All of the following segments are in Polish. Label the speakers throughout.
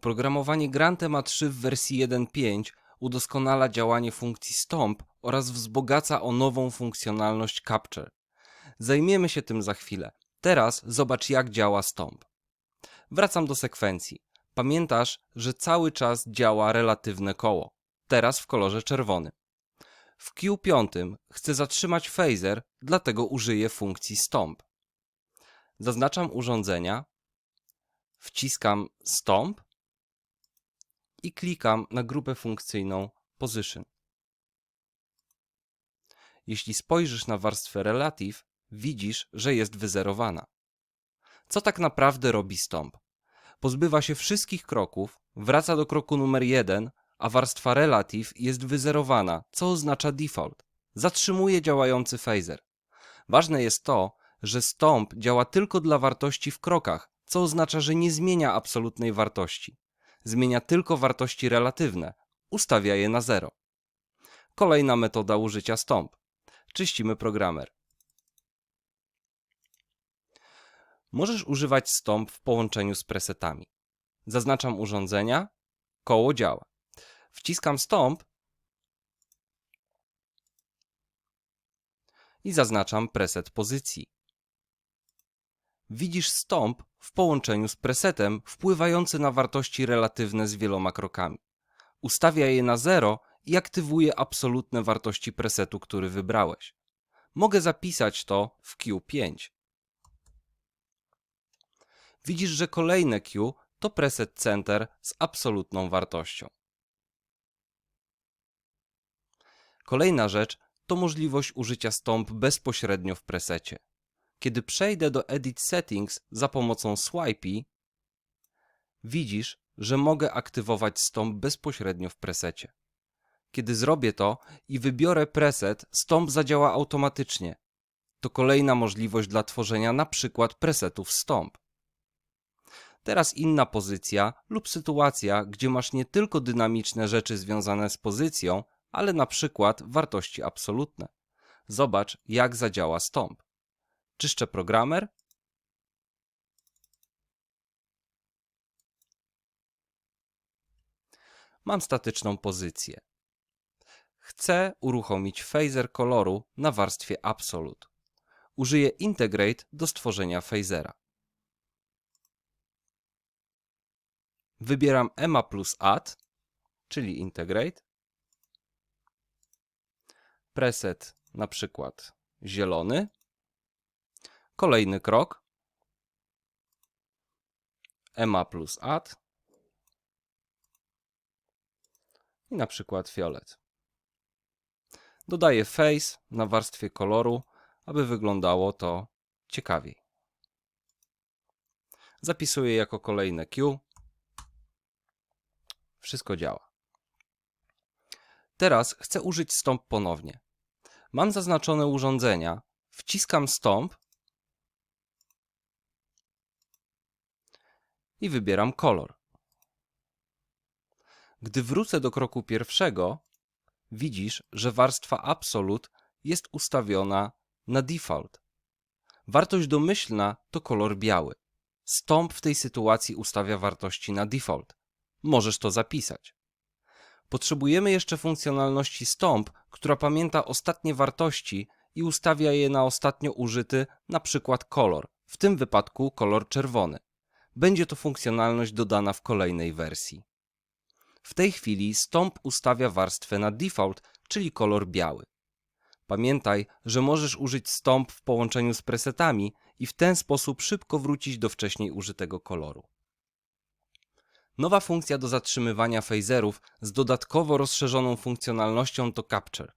Speaker 1: Oprogramowanie Grante ma 3 w wersji 1.5 udoskonala działanie funkcji Stomp oraz wzbogaca o nową funkcjonalność Capture. Zajmiemy się tym za chwilę. Teraz zobacz jak działa Stomp. Wracam do sekwencji. Pamiętasz, że cały czas działa relatywne koło. Teraz w kolorze czerwonym. W Q5 chcę zatrzymać phaser, dlatego użyję funkcji Stomp. Zaznaczam urządzenia, wciskam Stomp i klikam na grupę funkcyjną Position. Jeśli spojrzysz na warstwę Relative, widzisz, że jest wyzerowana. Co tak naprawdę robi Stomp? Pozbywa się wszystkich kroków, wraca do kroku numer 1, a warstwa Relative jest wyzerowana, co oznacza default. Zatrzymuje działający phaser. Ważne jest to, że Stomp działa tylko dla wartości w krokach, co oznacza, że nie zmienia absolutnej wartości. Zmienia tylko wartości relatywne, ustawia je na zero. Kolejna metoda użycia Stomp. Czyścimy programer. Możesz używać Stomp w połączeniu z presetami. Zaznaczam urządzenia, koło działa. Wciskam Stomp i zaznaczam preset pozycji. Widzisz Stomp w połączeniu z presetem wpływający na wartości relatywne z wieloma krokami. Ustawia je na 0 i aktywuje absolutne wartości presetu, który wybrałeś. Mogę zapisać to w Q5. Widzisz, że kolejne Q to preset center z absolutną wartością. Kolejna rzecz to możliwość użycia Stomp bezpośrednio w presecie. Kiedy przejdę do Edit Settings za pomocą Swipey, widzisz, że mogę aktywować Stomp bezpośrednio w presecie. Kiedy zrobię to i wybiorę preset, Stomp zadziała automatycznie. To kolejna możliwość dla tworzenia na przykład presetów Stomp. Teraz inna pozycja lub sytuacja, gdzie masz nie tylko dynamiczne rzeczy związane z pozycją, ale na przykład wartości absolutne. Zobacz, jak zadziała Stomp. Czyszczę programer. Mam statyczną pozycję. Chcę uruchomić phaser koloru na warstwie Absolute. Użyję Integrate do stworzenia phasera. Wybieram EMA plus Add, czyli Integrate. Preset na przykład zielony. Kolejny krok. EMA plus Add. I na przykład fiolet. Dodaję face na warstwie koloru, aby wyglądało to ciekawiej. Zapisuję jako kolejne Q. Wszystko działa. Teraz chcę użyć stąp ponownie. Mam zaznaczone urządzenia, wciskam stąp i wybieram kolor. Gdy wrócę do kroku pierwszego, widzisz, że warstwa Absolute jest ustawiona na default. Wartość domyślna to kolor biały. Stomp w tej sytuacji ustawia wartości na default. Możesz to zapisać. Potrzebujemy jeszcze funkcjonalności Stomp, która pamięta ostatnie wartości i ustawia je na ostatnio użyty, na przykład kolor, w tym wypadku kolor czerwony. Będzie to funkcjonalność dodana w kolejnej wersji. W tej chwili Stomp ustawia warstwę na default, czyli kolor biały. Pamiętaj, że możesz użyć Stomp w połączeniu z presetami i w ten sposób szybko wrócić do wcześniej użytego koloru. Nowa funkcja do zatrzymywania phaserów z dodatkowo rozszerzoną funkcjonalnością to Capture.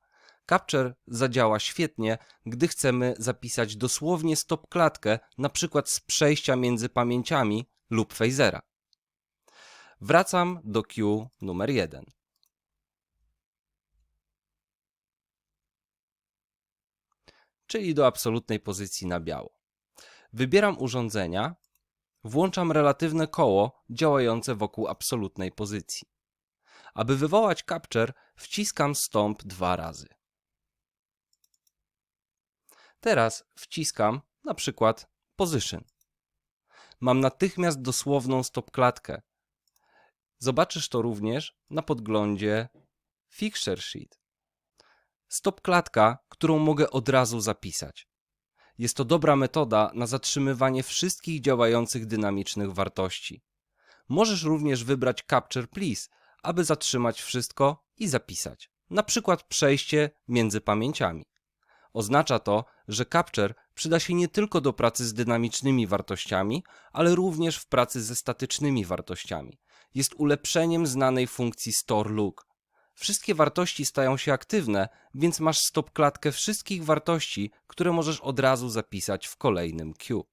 Speaker 1: Capture zadziała świetnie, gdy chcemy zapisać dosłownie stop klatkę, na przykład z przejścia między pamięciami lub phasera. Wracam do Q numer 1. Czyli do absolutnej pozycji na biało. Wybieram urządzenia, włączam relatywne koło działające wokół absolutnej pozycji. Aby wywołać capture, wciskam stąp dwa razy. Teraz wciskam na przykład position. Mam natychmiast dosłowną stop klatkę Zobaczysz to również na podglądzie Fixture Sheet. Stop klatka, którą mogę od razu zapisać. Jest to dobra metoda na zatrzymywanie wszystkich działających dynamicznych wartości. Możesz również wybrać Capture Please, aby zatrzymać wszystko i zapisać. Na przykład przejście między pamięciami. Oznacza to, że Capture przyda się nie tylko do pracy z dynamicznymi wartościami, ale również w pracy ze statycznymi wartościami. Jest ulepszeniem znanej funkcji Store Look. Wszystkie wartości stają się aktywne, więc masz stop klatkę wszystkich wartości, które możesz od razu zapisać w kolejnym queue.